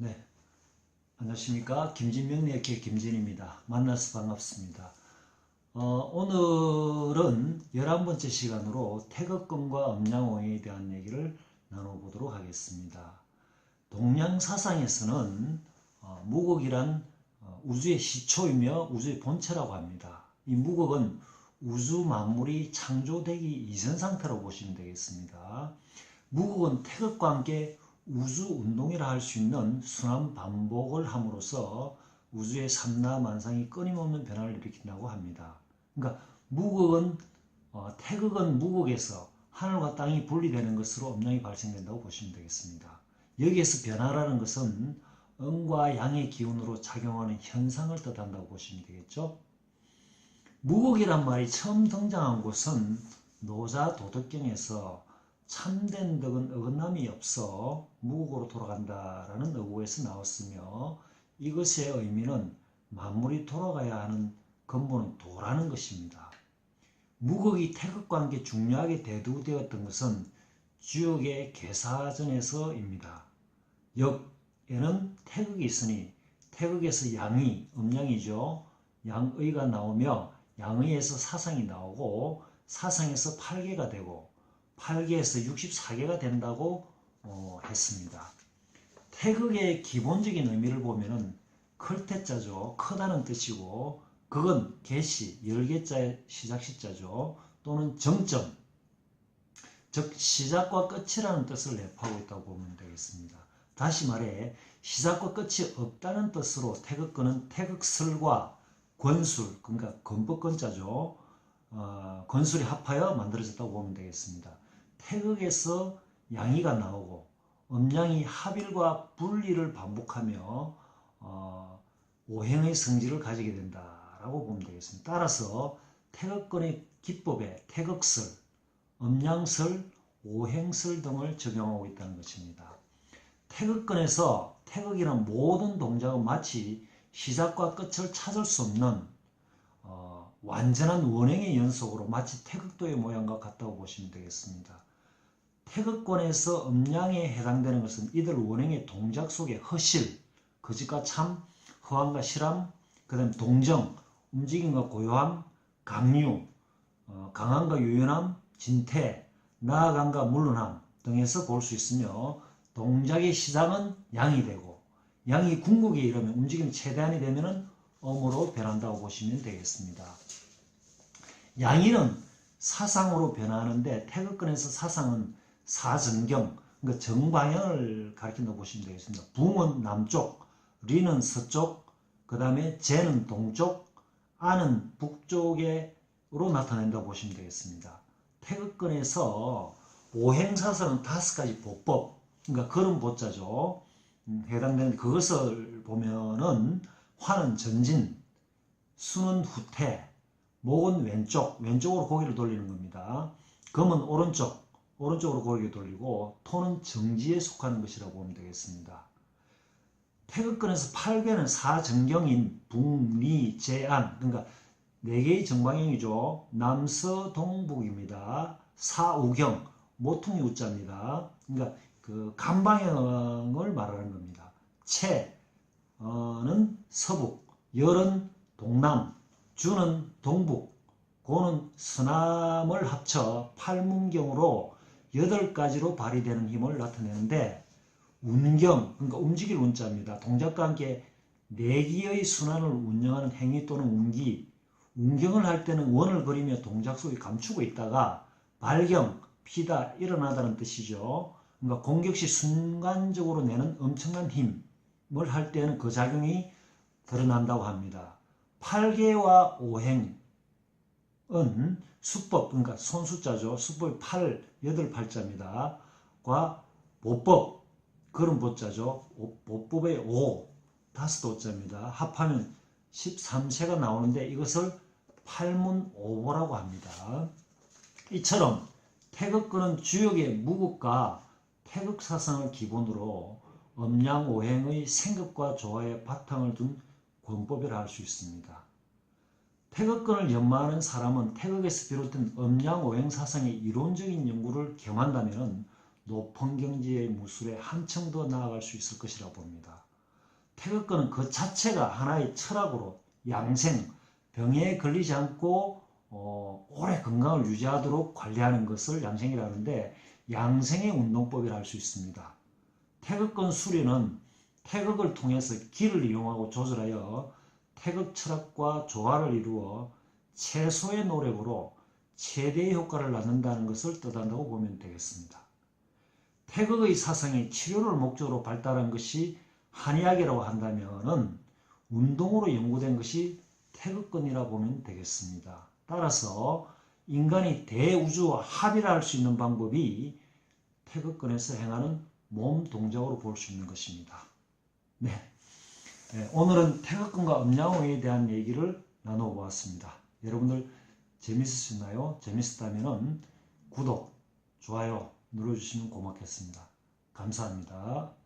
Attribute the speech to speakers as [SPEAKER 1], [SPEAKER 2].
[SPEAKER 1] 네. 안녕하십니까. 김진명리학회 김진입니다. 만나서 반갑습니다. 어, 오늘은 11번째 시간으로 태극권과 음양오행에 대한 얘기를 나눠보도록 하겠습니다. 동양 사상에서는 어, 무국이란 어, 우주의 시초이며 우주의 본체라고 합니다. 이 무국은 우주 만물이 창조되기 이전 상태로 보시면 되겠습니다. 무국은 태극과 함께 우주 운동이라 할 수 있는 순환 반복을 함으로써 우주의 삼라만상이 끊임없는 변화를 일으킨다고 합니다. 그러니까 무극은 어, 태극은 무극에서 하늘과 땅이 분리되는 것으로 음양이 발생된다고 보시면 되겠습니다. 여기에서 변화라는 것은 음과 양의 기운으로 작용하는 현상을 뜻한다고 보시면 되겠죠. 무극이란 말이 처음 등장한 곳은 노자 도덕경에서 참된 덕은 어긋남이 없어 무국으로 돌아간다라는 어구에서 나왔으며 이것의 의미는 만물이 돌아가야 하는 근본은 도라는 것입니다. 무극이 함께 중요하게 대두되었던 것은 주역의 개사전에서입니다. 역에는 태극이 있으니 태극에서 양이 음양이죠. 양의가 나오며 양의에서 사상이 나오고 사상에서 팔계가 되고 8개에서 64개가 된다고 어, 했습니다. 태극의 기본적인 의미를 보면은 클태자죠. 크다는 뜻이고 그건 개시, 열개자의 시작시자죠. 또는 정점, 즉 시작과 끝이라는 뜻을 내포하고 있다고 보면 되겠습니다. 다시 말해 시작과 끝이 없다는 뜻으로 태극권은 태극설과 권술, 그러니까 건법권자죠. 어, 건술이 합하여 만들어졌다고 보면 되겠습니다. 태극에서 양이가 나오고 음양이 합일과 분리를 반복하며 어, 오행의 성질을 가지게 된다라고 보면 되겠습니다. 따라서 태극권의 기법에 태극설, 음양설, 오행설 등을 적용하고 있다는 것입니다. 태극권에서 태극이란 모든 동작은 마치 시작과 끝을 찾을 수 없는 어, 완전한 원행의 연속으로 마치 태극도의 모양과 같다고 보시면 되겠습니다. 태극권에서 음양에 해당되는 것은 이들 원행의 동작 속에 허실, 거짓과 참, 허함과 실함, 그 다음 동정, 움직임과 고요함, 강류, 어, 강함과 유연함, 진태, 나아감과 물론함 등에서 볼 수 있으며 동작의 시작은 양이 되고 양이 궁극에 이르면 움직임 최대한이 되면은 음으로 변한다고 보시면 되겠습니다. 양이는 사상으로 변하는데 태극권에서 사상은 사정경, 그러니까 정방향을 가리킨다고 보시면 되겠습니다. 붕은 남쪽, 리는 서쪽, 그 다음에 재는 동쪽, 아는 북쪽으로 나타낸다고 보시면 되겠습니다. 태극권에서 오행사설은 다섯 가지 보법, 그러니까 그런 보자죠. 음, 해당되는 그것을 보면은 화는 전진, 수는 후퇴, 목은 왼쪽, 왼쪽으로 고개를 돌리는 겁니다. 금은 오른쪽, 오른쪽으로 고개를 돌리고 토는 정지에 속하는 것이라고 보면 되겠습니다. 태극권에서 8괴는 사정경인 북리 제안 그러니까 네 개의 정방향이죠. 남서 동북입니다. 사우경 모퉁이 우자입니다. 그러니까 그 간방향을 말하는 겁니다. 채는 서북, 열은 동남, 주는 동북, 고는 서남을 합쳐 팔문경으로 여덟 가지로 발휘되는 힘을 나타내는데 운경, 그러니까 움직일 운자입니다. 동작과 함께 내기의 순환을 운영하는 행위 또는 운기, 운경을 할 때는 원을 그리며 동작 속에 감추고 있다가 발경, 피다, 일어나다는 뜻이죠. 그러니까 공격 시 순간적으로 내는 엄청난 힘을 할 때는 그 작용이 드러난다고 합니다. 8개와 오행 은 수법, 그러니까 손수자죠. 수법이 8, 8 팔자입니다. 과 보법, 그런 보자죠. 보법의 5, 다섯 오자입니다. 합하면 13세가 나오는데 이것을 팔문 오보라고 합니다. 이처럼 태극권은 주역의 무극과 태극 사상을 기본으로 음양오행의 생각과 조화의 바탕을 둔 권법이라 할 수 있습니다. 태극권을 연마하는 사람은 태극에서 비롯된 음양오행 사상의 이론적인 연구를 겸한다면 높은 경지의 무술에 한층 더 나아갈 수 있을 것이라 봅니다. 태극권은 그 자체가 하나의 철학으로 양생, 병에 걸리지 않고 어, 오래 건강을 유지하도록 관리하는 것을 양생이라는데 양생의 운동법이라 할 수 있습니다. 태극권 수련은 태극을 통해서 기를 이용하고 조절하여 태극 철학과 조화를 이루어 최소의 노력으로 최대의 효과를 낳는다는 것을 뜻한다고 보면 되겠습니다. 태극의 사상이 치료를 목적으로 발달한 것이 한의학이라고 한다면은 운동으로 연구된 것이 태극권이라 보면 되겠습니다. 따라서 인간이 대우주와 합의를 할 수 있는 방법이 태극권에서 행하는 몸 동작으로 볼 수 있는 것입니다. 네. 네, 오늘은 태극권과 음양호에 대한 얘기를 나눠보았습니다. 여러분들 재밌으셨나요? 재밌었다면 구독, 좋아요 눌러주시면 고맙겠습니다. 감사합니다.